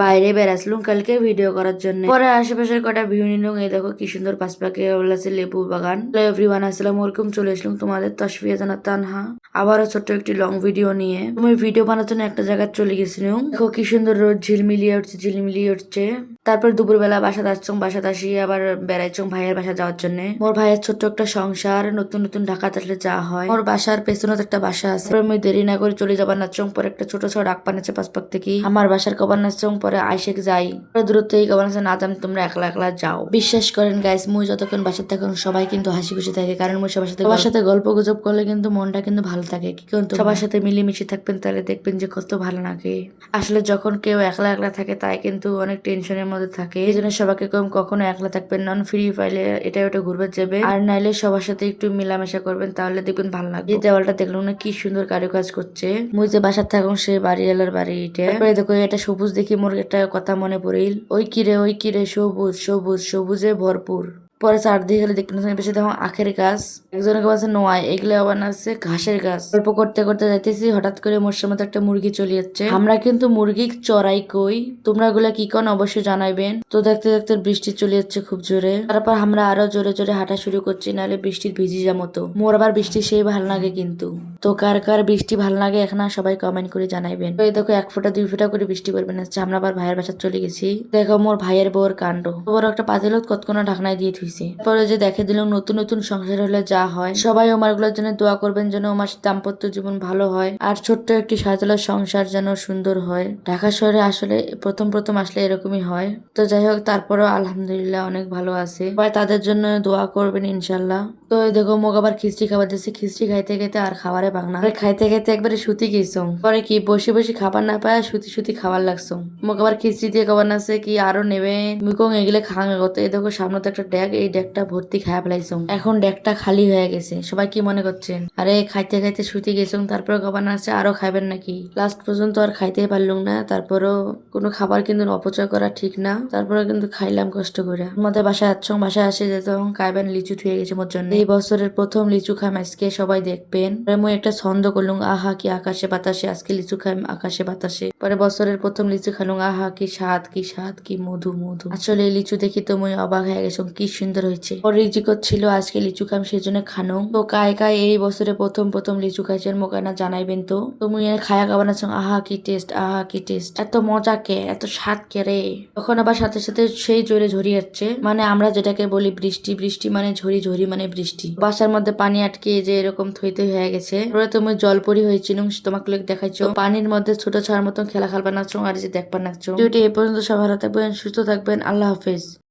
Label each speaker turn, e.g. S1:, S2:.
S1: বাইরে বেড়াছিলাম কালকে ভিডিও করার জন্য। পরে আশেপাশের কটা ভিউ নিলাম, এই দেখো কি সুন্দর পাশপাখি আছে, লেবু বাগান। এভরিওয়ান আসসালাম ওরকম চলে আসলাম তোমাদের তসফিয়া জানা তানহা। আবারও ছোট্ট একটি লং ভিডিও নিয়ে। তুমি ভিডিও বানার জন্য একটা জায়গায় চলে গেছিলাম। দেখো কি সুন্দর রোদ ঝিলমিলিয়ে উঠছে ঝিলমিলিয়ে উঠছে। তারপর দুপুরবেলা বাসাত আসছং বাসাত আসি আবার বেড়াইছং ভাইয়ের বাসা যাওয়ার জন্য। মোর ভাইয়ের ছোট্ট একটা সংসার নতুন নতুন ঢাকাতে আসলে যা হয়। মোর বাসার পেছনে একটা বাসা আছে। আমি দেরি না করে চলে যাবার নাচং পরে একটা ছোট ছোট ডাক পানাচ্ছে পাশপাক থেকে। আমার বাসার কবার নাচং পরে আইসেক যাই। দূরত্ব এই কবার না জানি তোমরা একলা একলা যাও। বিশ্বাস করেন গাইস মুই যতক্ষণ বাসার থাকুন সবাই কিন্তু হাসি খুশি থাকে। কারণ মুই সবার সাথে সবার সাথে গল্প গুজব করলে কিন্তু মনটা কিন্তু ভালো থাকে। কি কিন্তু সবার সাথে মিলেমিশে থাকবেন তাহলে দেখবেন যে কত ভালো লাগে। আসলে যখন কেউ একলা একলা থাকে তাই কিন্তু অনেক টেনশনের মধ্যে থাকে। এই জন্য সবাইকে কম কখনো একলা থাকবেন নন ফ্রি ফাইলে এটা ওটা ঘুরবে যাবে। আর নাইলে সবার সাথে একটু মেলামেশা করবেন, তাহলে দেখবেন ভালো লাগবে। এই দেওয়ালটা দেখলাম না কি সুন্দর কারুকাজ করছে। মুই যে বাসার থাকুন, সে বাড়ি এলার বাড়ি এটা। দেখো, এটা সবুজ দেখি মোর একটা কথা মনে পড়িল ওই কিরে ওই কিরে সবুজ সবুজ, সবুজে ভরপুর। পরে চারদিকে গেলে দেখতে পাচ্ছি বেশি দেখো আখের গাছ। একজনের কাছে নোয়াই। এগুলো আবার আছে ঘাসের গাছ। গল্প করতে করতে যাইতেছি, হঠাৎ করে মোর মতো একটা মুরগি চলে যাচ্ছে। আমরা কিন্তু মুরগি চড়াই কই। তোমরা এগুলা কি কোন অবশ্যই জানাইবেন। তো দেখতে দেখতে বৃষ্টি চলে যাচ্ছে খুব জোরে। তারপর আমরা আরও জোরে জোরে হাঁটা শুরু করছি, নাহলে বৃষ্টির ভিজি যা মতো। মোর আবার বৃষ্টি সেই ভালো লাগে কিন্তু। তো কার কার বৃষ্টি ভালো লাগে এখন সবাই কমেন্ট করে জানাইবেন। তো এই দেখো এক ফোঁটা, দুই ফোঁটা করে বৃষ্টি পড়বে না। আমরা আবার ভাইয়ের বাসা চলে গেছি। দেখো মোর ভাইয়ের বউর কাণ্ড। বড় একটা পাতিলত কতক্ষণ ঢাকনায় দিয়ে থুইছে। পরে যে দেখে দিলাম, নতুন নতুন সংসার হলে যা হয়, সবাই ওমারগুলোর জন্য দোয়া করবেন যেন আমার দাম্পত্য জীবন ভালো হয়, আর ছোট্ট একটি সাজালো সংসার যেন সুন্দর হয়। ঢাকা শহরে আসলে প্রথম প্রথম আসলে এরকমই হয়। তো যাই হোক, তারপরেও আলহামদুলিল্লাহ অনেক ভালো আছে। সবাই তাদের জন্য দোয়া করবেন ইনশাল্লাহ। তো দেখো মোক আবার খিচড়ি খাবার দিচ্ছে খিচড়ি খাইতে খাইতে আর খাবারে বাংলা খাইতে খাইতে একবারে সুতি গেছং পরে কি বসে বসে খাবার না পায়, সুতি সুতি খাবার লাগছো মোক আবার খিচড়ি দিয়ে খাবার নাছে কি আরও নেবে? মুকং এগুলো করতে এই দেখো, সামনে তো একটা ড্যাগ এই ড্যাগটা ভর্তি খায়া ফেলাইছং এখন ড্যাগটা খালি হয়ে গেছে। সবাই কি মনে করছেন? আরে, খাইতে খাইতে সুতি গেছং তারপরে খাবার নাছে আরও খাইবেন নাকি? লাস্ট পর্যন্ত আর খাইতেই পারলুম না, তারপরেও কোনো খাবার কিন্তু অপচয় করা ঠিক না তারপরে কিন্তু খাইলাম কষ্ট করে। আমাদের বাসায় আসছং বাসায় আসে যেত খাইবেন লিচু থুয়ে গেছে মোর জন্য। এই বছরের প্রথম লিচু খাম আজকে, সবাই দেখবেন। মুই একটা ছন্দ করলুম, আহা কি আকাশে বাতাসে, আজকে লিচু খাইম আকাশে বাতাসে। পরে বছরের প্রথম লিচু খালুম আহা কি স্বাদ কি স্বাদ, কি মধু মধু। আসলে লিচু দেখি তো মুই অবাক হয়ে গেছিলাম কি সুন্দর হয়েছে ওর রিজিকত ছিল আজকে লিচু খাম সেজন্য খানো তো কায় কায় এই বছরে প্রথম প্রথম লিচু খাইছেন মোকানা জানাইবেন তো? তুমি খায়া খাবার আহা, কি টেস্ট, আহা, কি টেস্ট। এত মজা কে, এত স্বাদ কে রে? তখন আবার সাথে সাথে সেই জোরে ঝরি যাচ্ছে। মানে আমরা যেটাকে বলি বৃষ্টি বৃষ্টি মানে ঝরি ঝরি মানে বৃষ্টি। বাসার মধ্যে পানি আটকে যে এরকম থইতে হয়ে গেছে। পরে তুমি জলপরি হয়েছিল তোমাকে লোক দেখাইছো। পানির মধ্যে ছোট ছাড় মতন খেলা খেলবা নাচছো আর যে দেখবা নাচছো ভিডিওটি এ পর্যন্ত সবার থাকবেন সুস্থ থাকবেন, আল্লাহ হাফেজ।